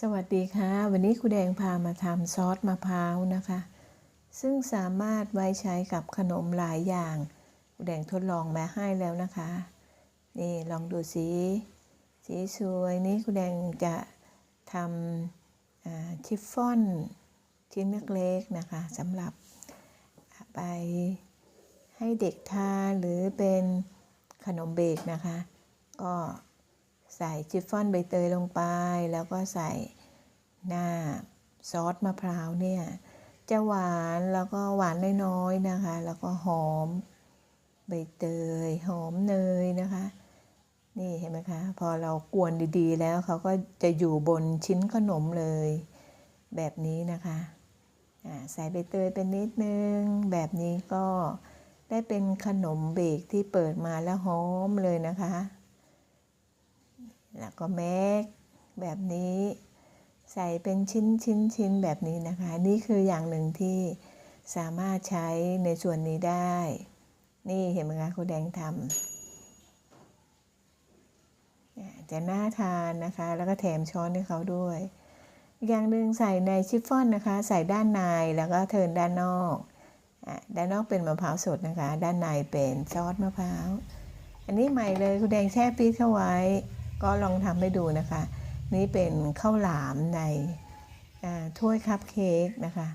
สวัสดีค่ะ วันนี้ครูแดงพามาทำซอสมะพร้าวนะคะ ซึ่งสามารถไว้ใช้กับขนมหลายอย่างครูแดงทดลองมาให้แล้วนะคะ นี่ลองดูสีสีสวยนี่ครูแดงจะทำชิฟฟ่อนชิ้นเล็กๆนะคะสำหรับไปให้เด็กทานหรือเป็นขนมเบรกนะคะ ก็ ใส่ชิฟฟ่อนใบเตยลงไป แล้วก็ใส่หน้าซอสมะพร้าวเนี่ยจะหวานแล้วก็หวานน้อยๆนะคะ แล้วก็หอมใบเตยหอมเนยนะคะ นี่เห็นไหมคะ พอเรากวนดีๆ แล้วเขาก็จะอยู่บนชิ้นขนมเลย แบบนี้นะคะใส่ใบเตยเป็นนิดนึง แบบนี้ก็ได้เป็นขนมเบรกที่เปิดมาแล้วหอมเลยนะคะ แล้วก็แมกแบบนี้ใส่เป็นชิ้นชิ้นชิ้นแบบนี้นะคะ นี่คืออย่างหนึ่งที่สามารถใช้ในส่วนนี้ได้ นี่เห็นไหมคะครูแดงทำจะน่าทานนะคะ แล้วก็แถมช้อนให้เขาด้วย อย่างหนึ่งใส่ในชิฟฟ่อนนะคะ ใส่ด้านในแล้วก็เทิร์นด้านนอกด้านนอกเป็นมะพร้าวสดนะคะ ด้านในเป็นซอสมะพร้าว อันนี้ใหม่เลยคุณแดงแช่ปี๊ดเข้าไว้ ก็ลองทำให้ดูนะคะ นี่เป็นข้าวหลามในถ้วยคัพเค้กนะคะ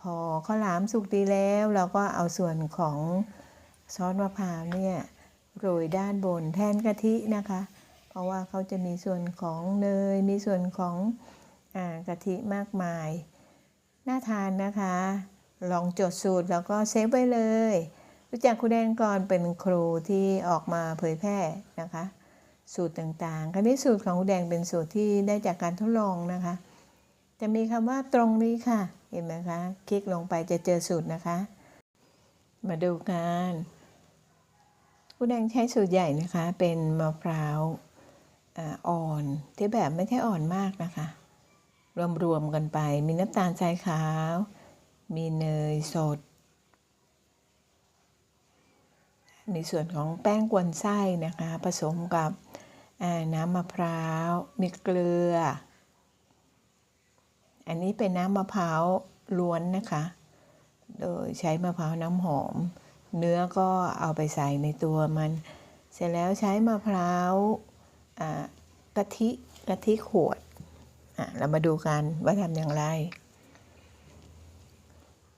พอข้าวหลามสุกดีแล้วเราก็เอาส่วนของซอสมะพร้าวเนี่ยโรยด้านบนแทนกะทินะคะ เพราะว่าเขาจะมีส่วนของเนย มีส่วนของอกะทิมากมาย น่าทานนะคะ ลองจดสูตรแล้วก็เซฟไว้เลย รู้จักครูแดงก่อนเป็นครูที่ออกมาเผยแพร่นะคะ สูตรต่างๆ คราวนี้สูตรของครูแดงเป็นสูตรที่ได้จากการทดลองนะคะ จะมีคำว่าตรงนี้ค่ะ เห็นไหมคะ คลิกลงไปจะเจอสูตรนะคะ มาดูกันครูแดงใช้สูตรใหญ่นะคะ เป็นมะพร้าวอ่อนที่แบบไม่ใช่อ่อนมากนะคะ รวมๆกันไป มีน้ำตาลทรายขาว มีเนยสด มีส่วนของแป้งกวนไส้นะคะ ผสมกับ น้ำมะพร้าว มีเกลือ อันนี้เป็นน้ำมะพร้าวล้วนนะคะ โดยใช้มะพร้าวน้ำหอม เนื้อก็เอาไปใส่ในตัวมัน เสร็จแล้วใช้มะพร้าวกะทิกะทิขวด เรามาดูกันว่าทำอย่างไร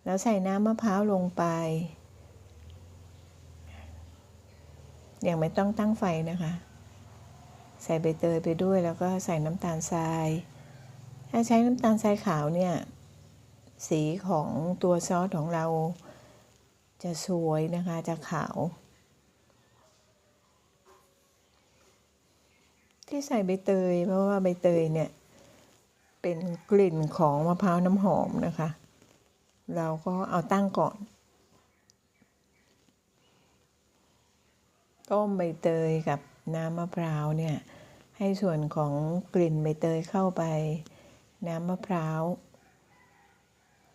แล้วใส่น้ำมะพร้าวลงไป ยังไม่ต้องตั้งไฟนะคะ ใส่ใบเตยไปด้วยแล้วก็ใส่น้ำตาลทราย ถ้าใช้น้ำตาลทรายขาวเนี่ย สีของตัวซอสของเราจะสวยนะคะจะขาว ที่ใส่ใบเตยเพราะว่าใบเตยเนี่ยเป็นกลิ่นของมะพร้าวน้ำหอมนะคะ เราก็เอาตั้งก่อน ต้มใบเตยกับ น้ำมะพร้าวเนี่ยให้ส่วนของกลิ่นใบเตยเข้าไป น้ำมะพร้าว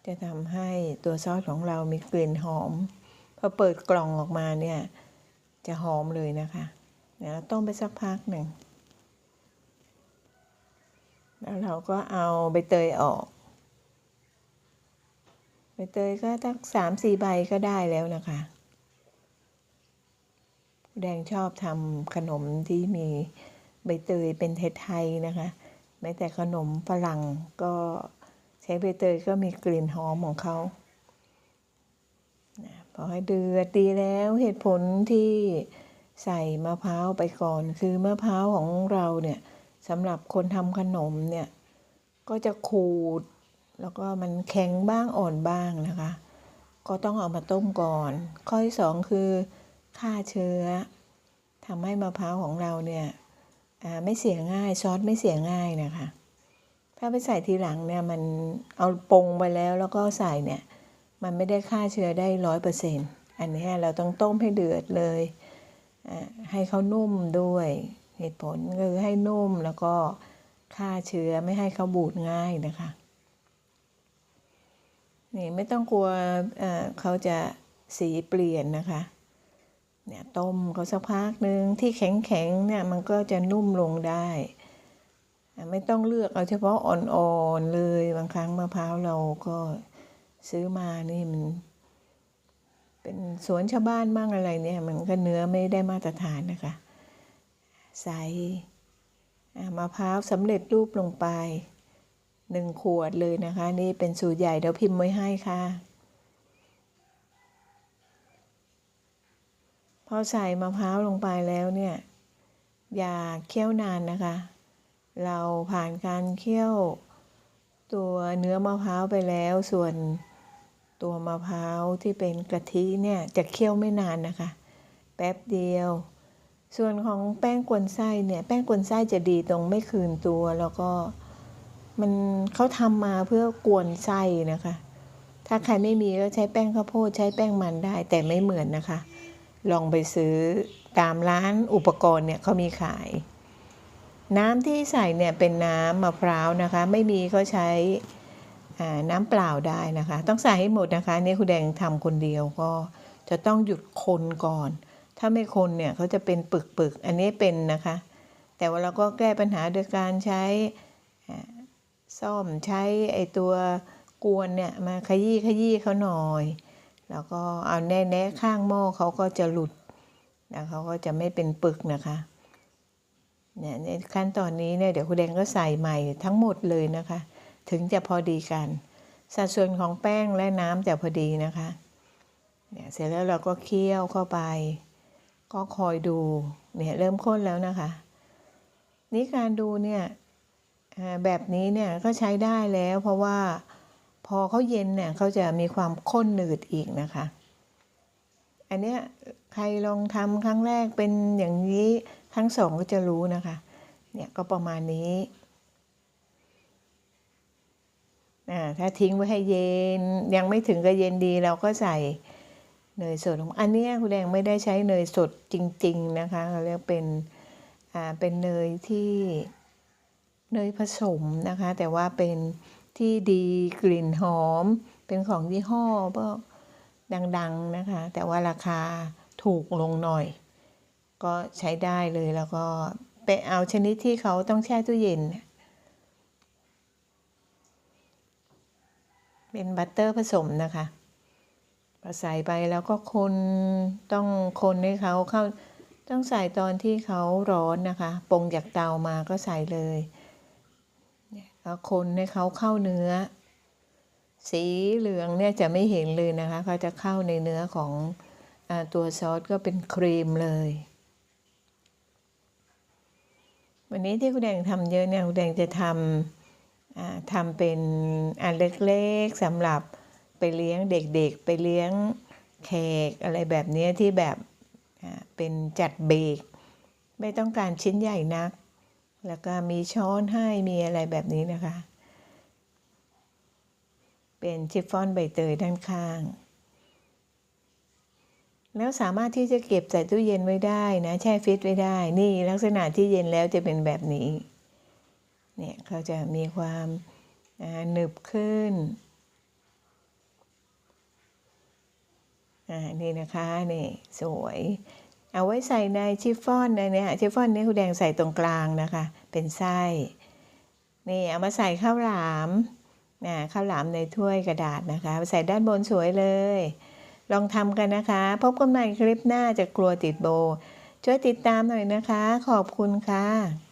จะทำให้ตัวซอสของเรามีกลิ่นหอมพอเปิดกล่องออกมาเนี่ยจะหอมเลยนะคะเดี๋ยวเราต้มไปสักพักหนึ่ง แล้วเราก็เอาใบเตยออก ใบเตยก็ตั้งสามสี่ใบก็ได้แล้วนะคะ แดงชอบทำขนมที่มีใบเตยเป็นไทยๆนะคะ แม้แต่ขนมฝรั่งก็ใช้ใบเตยก็มีกลิ่นหอมของเขาพอให้เดือดดีแล้วเหตุผลที่ใส่มะพร้าวไปก่อน คือมะพร้าวของเราเนี่ยสำหรับคนทำขนมเนี่ยก็จะขูด แล้วก็มันแข็งบ้างอ่อนบ้างนะคะ ก็ต้องเอามาต้มก่อน ข้อที่สองคือ ฆ่าเชื้อทำให้มะพร้าวของเราเนี่ยไม่เสียง่ายซอสไม่เสียง่ายนะคะ ถ้าไปใส่ทีหลังเนี่ยมันเอาปงไปแล้วแล้วก็ใส่เนี่ยมันไม่ได้ฆ่าเชื้อได้ร้อยเปอร์เซ็นต์อันนี้เราต้องต้มให้เดือดเลยอ่าให้เขานุ่มด้วยเหตุผลคือให้นุ่มแล้วก็ฆ่าเชื้อไม่ให้เขาบูดง่ายนะคะนี่ไม่ต้องกลัวอ่อเขาจะสีเปลี่ยนนะคะ เนี่ยต้มเขาสักพักหนึ่งที่แข็งๆเนี่ยมันก็จะนุ่มลงได้ ไม่ต้องเลือกเอาเฉพาะอ่อนๆเลยบางครั้งมะพร้าวเราก็ซื้อมานี่มัน เป็นสวนชาวบ้านบ้างอะไรเนี่ยมันก็เนื้อไม่ได้มาตรฐานนะคะ ใส่มะพร้าวสำเร็จรูปลงไปหนึ่งขวดเลยนะคะ นี่เป็นสูตรใหญ่เดี๋ยวพิมพ์ไว้ให้ค่ะ พอใส่มะพร้าวลงไปแล้วเนี่ย อย่าเคี่ยวนานนะคะ เราผ่านการเคี่ยว ตัวเนื้อมะพร้าวไปแล้ว ส่วนตัวมะพร้าวที่เป็นกะทิเนี่ยจะเคี่ยวไม่นานนะคะ แป๊บเดียว ส่วนของแป้งกวนไส้เนี่ยแป้งกวนไส้จะดีตรงไม่คืนตัวแล้วก็มันเขาทำมาเพื่อกวนไส้นะคะ ถ้าใครไม่มีก็ใช้แป้งข้าวโพดใช้แป้งมันได้แต่ไม่เหมือนนะคะ ลองไปซื้อตามร้านอุปกรณ์เนี่ยเขามีขาย น้ำที่ใส่เนี่ยเป็นน้ำมะพร้าวนะคะ ไม่มีก็ใช้น้ำเปล่าได้นะคะ ต้องใส่ให้หมดนะคะ นี่คุณแดงทำคนเดียวก็จะต้องหยุดคนก่อน ถ้าไม่คนเนี่ยเขาจะเป็นปึกๆ อันนี้เป็นนะคะ แต่ว่าเราก็แก้ปัญหาโดยการใช้ซ่อมใช้ไอตัวกวนเนี่ยมาขยี้ขยี้เขาหน่อย แล้วก็เอาแน่แน่ข้างหม้อเขาก็จะหลุดแล้วเขาก็จะไม่เป็นปึกนะคะเนี่ยในขั้นตอนนี้เนี่ยเดี๋ยวคุณแดงก็ใส่ใหม่ทั้งหมดเลยนะคะ ถึงจะพอดีกัน สัดส่วนของแป้งและน้ำจะพอดีนะคะเนี่ยเสร็จแล้วเราก็เคี่ยวเข้าไป ก็คอยดูเนี่ยเริ่มข้นแล้วนะคะ นี่การดูเนี่ยแบบนี้เนี่ยก็ใช้ได้แล้วเพราะว่า พอเขาเย็นเนี่ยเขาจะมีความข้นหนืดอีกนะคะ อันเนี้ยใครลองทำครั้งแรกเป็นอย่างนี้ครั้งสองก็จะรู้นะคะ เนี่ยก็ประมาณนี้ถ้าทิ้งไว้ให้เย็นยังไม่ถึงกับเย็นดีเราก็ใส่เนยสดอันนี้คุณแดงไม่ได้ใช้เนยสดจริง ๆนะคะเราเรียกเป็นอ่าเป็นเนยที่เนยผสมนะคะ แต่ว่าเป็น ที่ดีกลิ่นหอม เป็นของยี่ห้อพวกดังๆนะคะ แต่ว่าราคาถูกลงหน่อย ก็ใช้ได้เลยแล้วก็ไปเอาชนิดที่เขาต้องแช่ตู้เย็น เป็นบัตเตอร์ผสมนะคะพอใส่ไปแล้วก็คนต้องคนให้เขาเข้าต้องใส่ตอนที่เขาร้อนนะคะปงจากเตามาก็ใส่เลย แล้วคนให้เขาเข้าเนื้อ สีเหลืองเนี่ยจะไม่เห็นเลยนะคะเขาจะเข้าในเนื้อของอตัวซอสก็เป็นครีมเลย วันนี้ที่คุณแดงทำเยอะเนี่ยคุณแดงจะทำทำเป็นอันเล็กๆสำหรับไปเลี้ยงเด็กๆ ไปเลี้ยงแขกอะไรแบบนี้ที่แบบเป็นจัดเบรกไม่ต้องการชิ้นใหญ่นัก แล้วก็มีช้อนให้มีอะไรแบบนี้นะคะ เป็นชิฟฟ่อนใบเตยด้านข้าง แล้วสามารถที่จะเก็บใส่ตู้เย็นไว้ได้นะ แช่ฟิตไว้ได้ นี่ลักษณะที่เย็นแล้วจะเป็นแบบนี้ เนี่ยเขาจะมีความหนึบขึ้นอ่านี่นะคะ นี่ สวย เอาไว้ใส่ในชิฟฟ่อนในนี้ชิฟฟ่อนนี้คุณแดงใส่ตรงกลางนะคะ เป็นไส้นี่เอามาใส่ข้าวหลามนะข้าวหลามในถ้วยกระดาษนะคะใส่ด้านบนสวยเลย ลองทำกันนะคะ พบกันใหม่คลิปหน้าจะกลัวติดโบ ช่วยติดตามหน่อยนะคะ ขอบคุณค่ะ